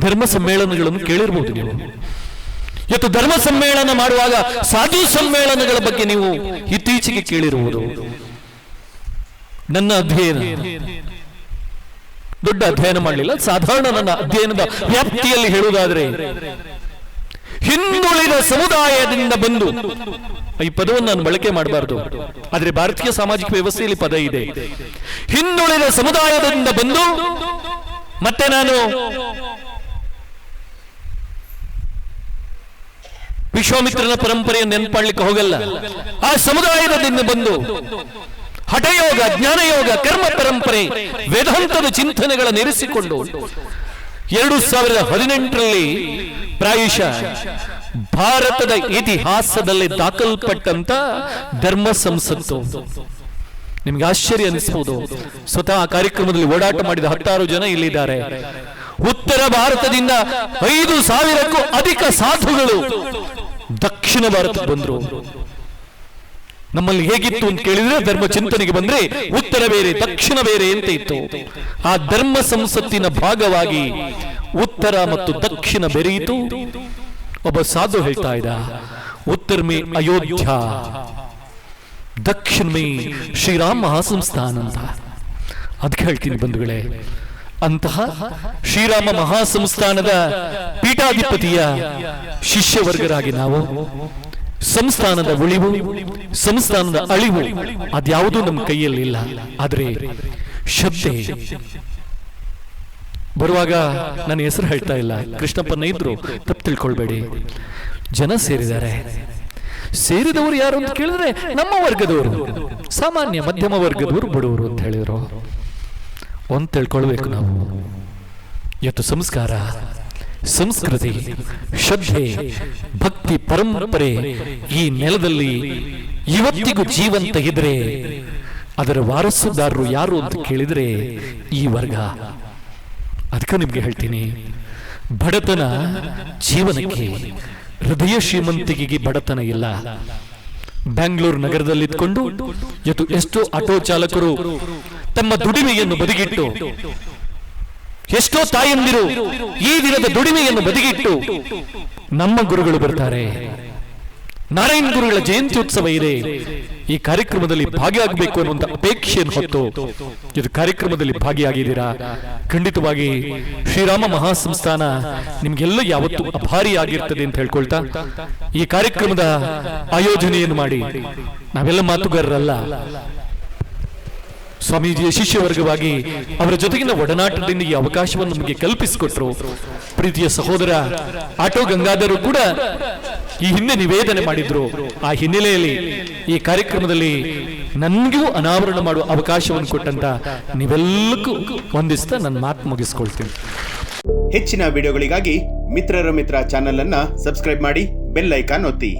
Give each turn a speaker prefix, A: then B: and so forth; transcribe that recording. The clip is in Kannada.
A: ಧರ್ಮ ಸಮ್ಮೇಳನಗಳನ್ನು ಕೇಳಿರ್ಬೋದು ನೀವು. ಇವತ್ತು ಧರ್ಮ ಸಮ್ಮೇಳನ ಮಾಡುವಾಗ ಸಾಧು ಸಮ್ಮೇಳನಗಳ ಬಗ್ಗೆ ನೀವು ಇತ್ತೀಚೆಗೆ ಕೇಳಿರುವುದು ನನ್ನ ಅಧ್ಯಯನ. ದೊಡ್ಡ ಅಧ್ಯಯನ ಮಾಡಲಿಲ್ಲ, ಸಾಧಾರಣ ನನ್ನ ಅಧ್ಯಯನದ ವ್ಯಾಪ್ತಿಯಲ್ಲಿ ಹೇಳುವುದಾದ್ರೆ, ಹಿಂದುಳಿದ ಸಮುದಾಯದಿಂದ ಬಂದು ಈ ಪದವನ್ನು ನಾನು ಬಳಕೆ ಮಾಡಬಾರದು. ಆದ್ರೆ ಭಾರತೀಯ ಸಾಮಾಜಿಕ ವ್ಯವಸ್ಥೆಯಲ್ಲಿ ಪದ ಇದೆ. ಹಿಂದುಳಿದ ಸಮುದಾಯದಿಂದ ಬಂದು ಮತ್ತೆ ನಾನು ವಿಶ್ವಾಮಿತ್ರನ ಪರಂಪರೆಯನ್ನು ನೆನಪಾಡ್ಲಿಕ್ಕೆ ಹೋಗಲ್ಲ. ಆ ಸಮುದಾಯದಿಂದ ಬಂದು ಹಠಯೋಗ, ಜ್ಞಾನಯೋಗ, ಕರ್ಮ ಪರಂಪರೆ ವೇದಾಂತದ ಚಿಂತನೆಗಳ ನೆರೆಸಿಕೊಂಡು ಎರಡು ಸಾವಿರದ ಹದಿನೆಂಟರಲ್ಲಿ ಪ್ರಾಯಶಃ ಭಾರತದ ಇತಿಹಾಸದಲ್ಲಿ ದಾಖಲ್ಪಟ್ಟಂತ ಧರ್ಮ ಸಂಸತ್ತು. ನಿಮ್ಗೆ ಆಶ್ಚರ್ಯ ಅನಿಸಬಹುದು ಸ್ವತಃ ಕಾರ್ಯಕ್ರಮದಲ್ಲಿ ಓಡಾಟ ಮಾಡಿದ ಹತ್ತಾರು ಜನ ಇಲ್ಲಿದ್ದಾರೆ. ಉತ್ತರ ಭಾರತದಿಂದ ಐದು ಸಾವಿರಕ್ಕೂ ಅಧಿಕ ಸಾಧುಗಳು ದಕ್ಷಿಣ ಭಾರತಕ್ಕೆ ಬಂದ್ರು. ನಮ್ಮಲ್ಲಿ ಹೇಗಿತ್ತು ಅಂತ ಕೇಳಿದ್ರೆ ಧರ್ಮ ಚಿಂತನೆಗೆ ಬಂದ್ರೆ ಉತ್ತರ ಬೇರೆ, ದಕ್ಷಿಣ ಬೇರೆ ಅಂತ ಇತ್ತು. ಆ ಧರ್ಮ ಸಂಸತ್ತಿನ ಭಾಗವಾಗಿ ಉತ್ತರ ಮತ್ತು ದಕ್ಷಿಣ ಬೆರೆಯಿತು ಒಬ್ಬ ಸಾಧು ಹೇಳ್ತಾ ಇದ್ದ, ಉತ್ತರ ಮೇ ಅಯೋಧ್ಯ, ದಕ್ಷಿಣ ಮೇ ಶ್ರೀರಾಮ ಮಹಾಸಂಸ್ಥಾನ ಅಂತ. ಅದಕ್ಕೆ ಹೇಳ್ತೀನಿ ಬಂಧುಗಳೇ ಅಂತಹ ಶ್ರೀರಾಮ ಮಹಾಸಂಸ್ಥಾನದ ಪೀಠಾಧಿಪತಿಯ ಶಿಷ್ಯವರ್ಗರಾಗಿ ನಾವು. ಸಂಸ್ಥಾನದ ಉಳಿವು, ಸಂಸ್ಥಾನದ ಅಳಿವು ಅದ್ಯಾವುದೂ ನಮ್ಮ ಕೈಯಲ್ಲಿ ಇಲ್ಲ. ಆದ್ರೆ ಶ್ರದ್ಧೆ ಬರುವಾಗ ನನ್ನ ಹೆಸರು ಹೇಳ್ತಾ ಇಲ್ಲ. ಕೃಷ್ಣಪ್ಪನ ಇದ್ರು, ತಪ್ಪು ತಿಳ್ಕೊಳ್ಬೇಡಿ. ಜನ ಸೇರಿದ್ದಾರೆ. ಸೇರಿದವರು ಯಾರು ಅಂತ ಕೇಳಿದ್ರೆ ನಮ್ಮ ವರ್ಗದವರು. ಸಾಮಾನ್ಯ ಮಧ್ಯಮ ವರ್ಗದವರು ಬಡವರು ಅಂತ ಹೇಳಿದ್ರು. ಒಂದ್ ತಿಳ್ಕೊಳ್ಬೇಕು ನಾವು. ಇವತ್ತು ಸಂಸ್ಕಾರ, ಸಂಸ್ಕೃತಿ, ಶ್ರದ್ಧೆ, ಭಕ್ತಿ, ಪರಂಪರೆ ಈ ನೆಲದಲ್ಲಿ ಇವತ್ತಿಗೂ ಜೀವಂತ ಇದ್ರೆ ಅದರ ವಾರಸುದಾರರು ಯಾರು ಅಂತ ಕೇಳಿದ್ರೆ ಈ ವರ್ಗ. ಅದಕ್ಕೆ ನಿಮ್ಗೆ ಹೇಳ್ತೀನಿ. ಬಡತನ ಜೀವನಕ್ಕೆ ಹೃದಯ ಶ್ರೀಮಂತಿಕೆಗೆ ಬಡತನ ಇಲ್ಲ. ಬ್ಯಾಂಗ್ಳೂರು ನಗರದಲ್ಲಿ ಇದ್ಕೊಂಡು ಇವತ್ತು ಎಷ್ಟೋ ಆಟೋ ಚಾಲಕರು ತಮ್ಮ ದುಡಿಮೆಯನ್ನು ಬದಿಗಿಟ್ಟು. ಎಷ್ಟೋ ತಾಯಂದಿರು ಈ ದಿನದ ದುಡಿಮೆಯನ್ನು ಬದಿಗಿಟ್ಟು ನಮ್ಮ ಗುರುಗಳು ಬರ್ತಾರೆ. ನಾರಾಯಣ ಗುರುಗಳ ಜಯಂತಿ ಉತ್ಸವ ಇದೆ. ಈ ಕಾರ್ಯಕ್ರಮದಲ್ಲಿ ಭಾಗಿಯಾಗಬೇಕು ಅನ್ನುವಂತ ಅಪೇಕ್ಷೆಯನ್ನು ಹೊತ್ತು ಇದು ಕಾರ್ಯಕ್ರಮದಲ್ಲಿ ಭಾಗಿಯಾಗಿದ್ದೀರಾ? ಖಂಡಿತವಾಗಿ ಶ್ರೀರಾಮ ಮಹಾಸಂಸ್ಥಾನ ನಿಮ್ಗೆಲ್ಲ ಯಾವತ್ತೂ ಅಭಾರಿಯಾಗಿರ್ತದೆ ಅಂತ ಹೇಳ್ಕೊಳ್ತಾ ಈ ಕಾರ್ಯಕ್ರಮದ ಆಯೋಜನೆಯನ್ನು ಮಾಡಿ. ನಾವೆಲ್ಲ ಮಾತುಗಾರರಲ್ಲ. ಸ್ವಾಮೀಜಿಯ ಶಿಷ್ಯವರ್ಗವಾಗಿ ಅವರ ಜೊತೆಗಿನ ಒಡನಾಟದಿಂದ ಈ ಅವಕಾಶವನ್ನು ನಮಗೆ ಕಲ್ಪಿಸಿಕೊಟ್ರು. ಪ್ರೀತಿಯ ಸಹೋದರ ಆಟೋ ಗಂಗಾಧರು ಕೂಡ ಈ ಹಿಂದೆ ನಿವೇದನೆ ಮಾಡಿದ್ರು. ಆ ಹಿನ್ನೆಲೆಯಲ್ಲಿ ಈ ಕಾರ್ಯಕ್ರಮದಲ್ಲಿ ನನ್ಗೂ ಅನಾವರಣ ಮಾಡುವ ಅವಕಾಶವನ್ನು ಕೊಟ್ಟಂತ ನೀವೆಲ್ಲಕ್ಕೂ ವಂದಿಸ್ತಾ ನನ್ನ ಮಾತು ಮುಗಿಸ್ಕೊಳ್ತೀನಿ.
B: ಹೆಚ್ಚಿನ ವಿಡಿಯೋಗಳಿಗಾಗಿ ಮಿತ್ರರ ಮಿತ್ರ ಚಾನೆಲ್ ಅನ್ನ ಸಬ್ಸ್ಕ್ರೈಬ್ ಮಾಡಿ ಬೆಲ್ ಐಕಾನ್ ಒತ್ತಿ.